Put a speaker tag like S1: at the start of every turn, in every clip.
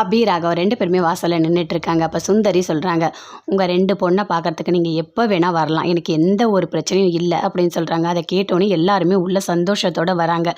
S1: அபி ராகவ் ரெண்டு பேருமே வாசலில் நின்றுட்டு இருக்காங்க அப்போ சுந்தரி சொல்கிறாங்க உங்கள் ரெண்டு பொண்ணை பார்க்கறதுக்கு நீங்கள் எப்போ வேணால் வரலாம். எனக்கு எந்த ஒரு பிரச்சனையும் இல்லை அப்படின்னு சொல்கிறாங்க அதை கேட்டோன்னே எல்லாருமே உள்ள சந்தோஷத்தோடு வராங்க.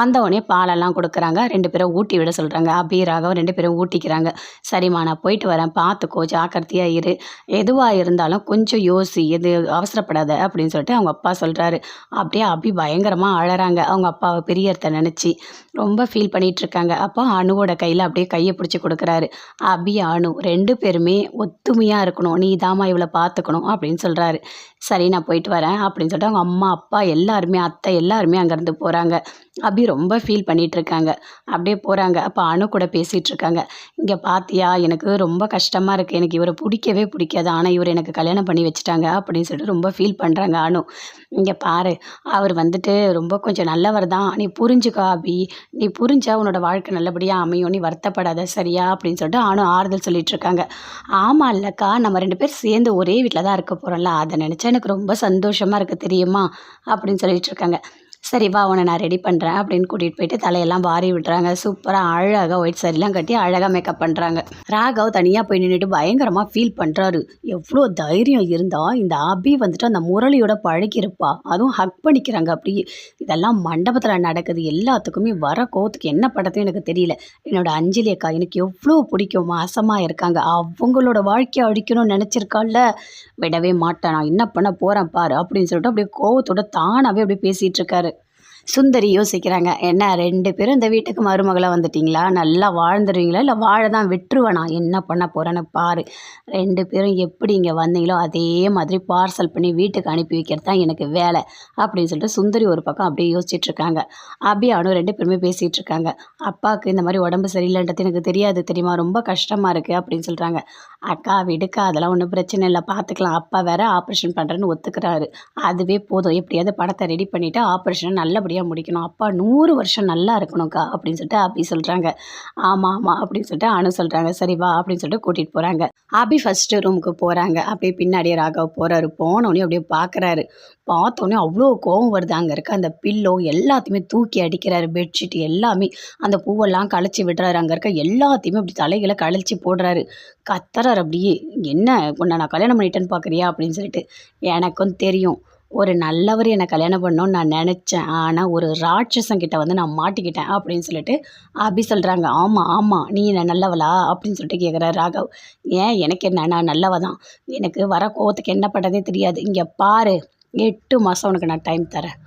S1: வந்தவொடனே பாலெல்லாம் கொடுக்குறாங்க. ரெண்டு பேரும் ஊட்டி விட சொல்கிறாங்க அபி ராகவ் ரெண்டு பேரும் ஊட்டிக்கிறாங்க. சரிம்மா நான் போயிட்டு வரேன். பார்த்துக்கோ ஜாக்கிரதையாக இரு. எதுவாக இருந்தாலும் கொஞ்சம் யோசி. எது அவசரப்படாத அப்படின்னு சொல்லிட்டு அவங்க அப்பா சொல்கிறாரு அப்படியே அபி பயங்கரமாக அழகிறாங்க அவங்க அப்பாவை பெரியத்தை நினச்சி. ரொம்ப ஃபீல் பண்ணிகிட்ருக்காங்க அப்போ அணுவோட கையில் அப்படியே கையை பிடிச்சி கொடுக்குறாரு. அபி அணு ரெண்டு பேருமே ஒத்துமையாக இருக்கணும். நீ தாம்மா இவளை பார்த்துக்கணும் அப்படின்னு சொல்கிறாரு சரி நான் போயிட்டு வரேன் அப்படின்னு சொல்லிட்டு அவங்க அம்மா அப்பா எல்லாருமே அத்தை எல்லாருமே அங்கேருந்து போகிறாங்க அபி ரொம்ப ஃபீல் பண்ணிகிட்ருக்காங்க அப்படியே போகிறாங்க அப்போ அணு கூட பேசிகிட்டு இருக்காங்க இங்கே பாத்தியா எனக்கு ரொம்ப கஷ்டமாக இருக்குது எனக்கு இவரை பிடிக்கவே பிடிக்காது. ஆனால் இவர் எனக்கு கல்யாணம் பண்ணி வச்சுட்டாங்க அப்படின்னு சொல்லிட்டு ரொம்ப ஃபீல் பண்ணுறாங்க அணு இங்கே பாரு அவர் வந்துட்டு ரொம்ப கொஞ்சம் நல்லவர் தான். நீ புரிஞ்சுக்கோ அபி. நீ புரிஞ்சா உன்னோட வாழ்க்கை நல்லபடியாக அமையும். நீ வருத்தப்படாத சரியா? அப்படின்னு சொல்லிட்டு ஆணும் ஆறுதல் சொல்லிட்டு இருக்காங்க. ஆமாம் இல்லைக்கா. நம்ம ரெண்டு பேர் சேர்ந்து ஒரே வீட்டில் தான் இருக்க போகிறோம்ல அதை நினச்சா எனக்கு ரொம்ப சந்தோஷமாக இருக்குது தெரியுமா? அப்படின்னு சொல்லிட்டு இருக்காங்க. சரி வா உன்னை நான் ரெடி பண்ணுறேன் அப்படின்னு கூட்டிகிட்டு போயிட்டு தலையெல்லாம் வாரி விடுறாங்க சூப்பராக அழகாக ஒயிட் சாரிலாம் கட்டி அழகாக மேக்கப் பண்ணுறாங்க ராகவ் தனியாக போய் நின்றுட்டு பயங்கரமாக ஃபீல் பண்ணுறாரு எவ்வளோ தைரியம் இருந்தால் இந்த அபி வந்துட்டு அந்த முரளியோட பழகிருப்பா அதுவும் ஹக் பண்ணிக்கிறாங்க அப்படி இதெல்லாம் மண்டபத்தில் நடக்குது. எல்லாத்துக்குமே வர கோவத்துக்கு என்ன படத்தையும் எனக்கு தெரியல. என்னோட அஞ்சலி அக்கா எனக்கு எவ்வளோ பிடிக்கும். மாசமாக இருக்காங்க. அவங்களோட வாழ்க்கையை அழிக்கணும்னு நினச்சிருக்காள்ல. விடவே மாட்டேன். நான் என்ன பண்ண போகிறேன் பாரு அப்படின்னு சொல்லிட்டு அப்படியே கோவத்தோட தானாகவே அப்படியே பேசிகிட்டு இருக்காரு. சுந்தரி யோசிக்கிறாங்க என்ன ரெண்டு பேரும் இந்த வீட்டுக்கு மருமகளாக வந்துட்டிங்களா? நல்லா வாழ்ந்துடுவீங்களா? இல்லை வாழ தான் விட்டுருவேனா? என்ன பண்ண போகிறேன்னு பாரு. ரெண்டு பேரும் எப்படி இங்கே வந்தீங்களோ அதே மாதிரி பார்சல் பண்ணி வீட்டுக்கு அனுப்பி வைக்கிறது தான் எனக்கு வேலை அப்படின்னு சொல்லிட்டு சுந்தரி ஒரு பக்கம் அப்படியே யோசிச்சுட்டு இருக்காங்க. அபி அவனும் ரெண்டு பேருமே பேசிகிட்டு இருக்காங்க. அப்பாவுக்கு இந்த மாதிரி உடம்பு சரியில்லைன்றது எனக்கு தெரியாது தெரியுமா? ரொம்ப கஷ்டமாக இருக்குது அப்படின்னு சொல்கிறாங்க அக்கா விடுக்கா அதெல்லாம் ஒன்றும் பிரச்சனை இல்லை. பார்த்துக்கலாம் அப்பா வேற ஆப்ரேஷன் பண்ணுறேன்னு ஒத்துக்கிறாரு. அதுவே போதும். எப்படியாவது படத்தை ரெடி பண்ணிவிட்டு ஆப்ரேஷனை நல்லபடியாக முடிக்கணும். அப்பா நூறு வருஷம் நல்லா இருக்கணும்க்கா அப்படின்னு சொல்லிட்டு அபி சொல்கிறாங்க ஆமாம் ஆமாம் அப்படின்னு சொல்லிட்டு அனு சொல்கிறாங்க சரி வா அப்படின்னு சொல்லிட்டு கூட்டிகிட்டு போகிறாங்க அபி ஃபஸ்ட்டு ரூமுக்கு போகிறாங்க அப்படியே பின்னாடியே ராகவ் போகிறாரு போனோடனே அப்படியே பார்க்குறாரு பார்த்தோன்னே அவ்வளோ கோவம் வருது. அங்கே இருக்க அந்த பில்லோ எல்லாத்தையுமே தூக்கி அடிக்கிறாரு. பெட்ஷீட் எல்லாமே. அந்த பூவெல்லாம் கழிச்சு விடுறாரு. அங்கே இருக்க எல்லாத்தையுமே அப்படி தலைகளை கழிச்சு போடுறாரு. கத்துறாரு அப்படியே. என்ன? உன்னை நான் கல்யாணம் பண்ணிட்டேன்னு பார்க்குறியா அப்படின்னு சொல்லிட்டு. எனக்கும் தெரியும். ஒரு நல்லவர் என்னை கல்யாணம் பண்ணணும்னு நான் நினச்சேன். ஆனால் ஒரு ராட்சசங்கிட்ட வந்து நான் மாட்டிக்கிட்டேன் அப்படின்னு சொல்லிட்டு அபி சொல்கிறாங்க ஆமாம் ஆமாம் நீ என்ன நல்லவளா? அப்படின்னு சொல்லிட்டு கேட்குறாரு ராகவ். ஏன்? எனக்கு என்ன? நான் நல்லவ தான். எனக்கு வர கோவத்துக்கு என்ன பண்ணுறதே தெரியாது. இங்கே பாரு எட்டு மாதம் உனக்கு நான் டைம் தரேன்.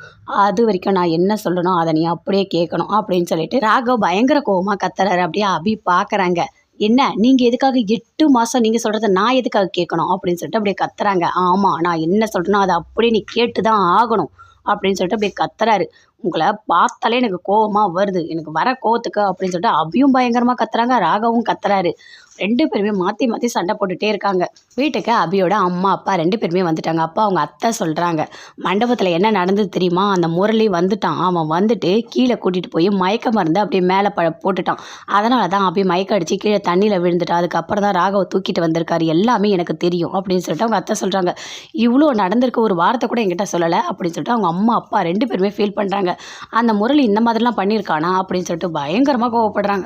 S1: அது வரைக்கும் நான் என்ன சொல்லணும் அதை நீ அப்படியே கேட்கணும் அப்படின்னு சொல்லிட்டு ராகவ் பயங்கர கோவமாக கத்துறாரு. அப்படியே அபி பார்க்குறாங்க என்ன நீங்கள் எதுக்காக எட்டு மாதம் நீங்கள் சொல்கிறத நான் எதுக்காக கேட்கணும்? அப்படின்னு சொல்லிட்டு அப்படியே கத்துறாங்க. ஆமாம் நான் என்ன சொல்கிறேனோ அதை அப்படியே நீ கேட்டு தான் ஆகணும் அப்படின்னு சொல்லிட்டு அப்படியே கத்துறாரு. உங்களை பார்த்தாலே எனக்கு கோவமாக வருது. எனக்கு வர கோவத்துக்கு அப்படின்னு சொல்லிட்டு அபியும் பயங்கரமாக கத்துறாங்க ராகவும் கத்துறாரு. ரெண்டு பேருமே மாற்றி மாற்றி சண்டை போட்டுகிட்டே இருக்காங்க. வீட்டுக்கு அபியோட அம்மா அப்பா ரெண்டு பேருமே வந்துட்டாங்க. அப்பா அவங்க அத்தை சொல்கிறாங்க மண்டபத்தில் என்ன நடந்தது தெரியுமா? அந்த முரளி வந்துட்டான். அவன் வந்துட்டு கீழே கூட்டிகிட்டு போய் மயக்க மருந்து அப்படியே மேலே ப போட்டுட்டான். அதனால தான் அப்படியே மயக்க அடித்து கீழே தண்ணியில் விழுந்துட்டான் அதுக்கப்புறம் தான் ராகவை தூக்கிட்டு வந்திருக்காரு. எல்லாமே எனக்கு தெரியும். அப்படின்னு சொல்லிட்டு அவங்க அத்தை சொல்கிறாங்க இவ்வளோ நடந்திருக்க. ஒரு வாரத்தை கூட என்கிட்ட சொல்லலை. அப்படின்னு சொல்லிட்டு அவங்க அம்மா அப்பா ரெண்டு பேருமே ஃபீல் பண்ணுறாங்க அந்த முரளி இந்த மாதிரிலாம் பண்ணியிருக்கானா அப்படின்னு சொல்லிட்டு பயங்கரமாக கோவப்படுறாங்க.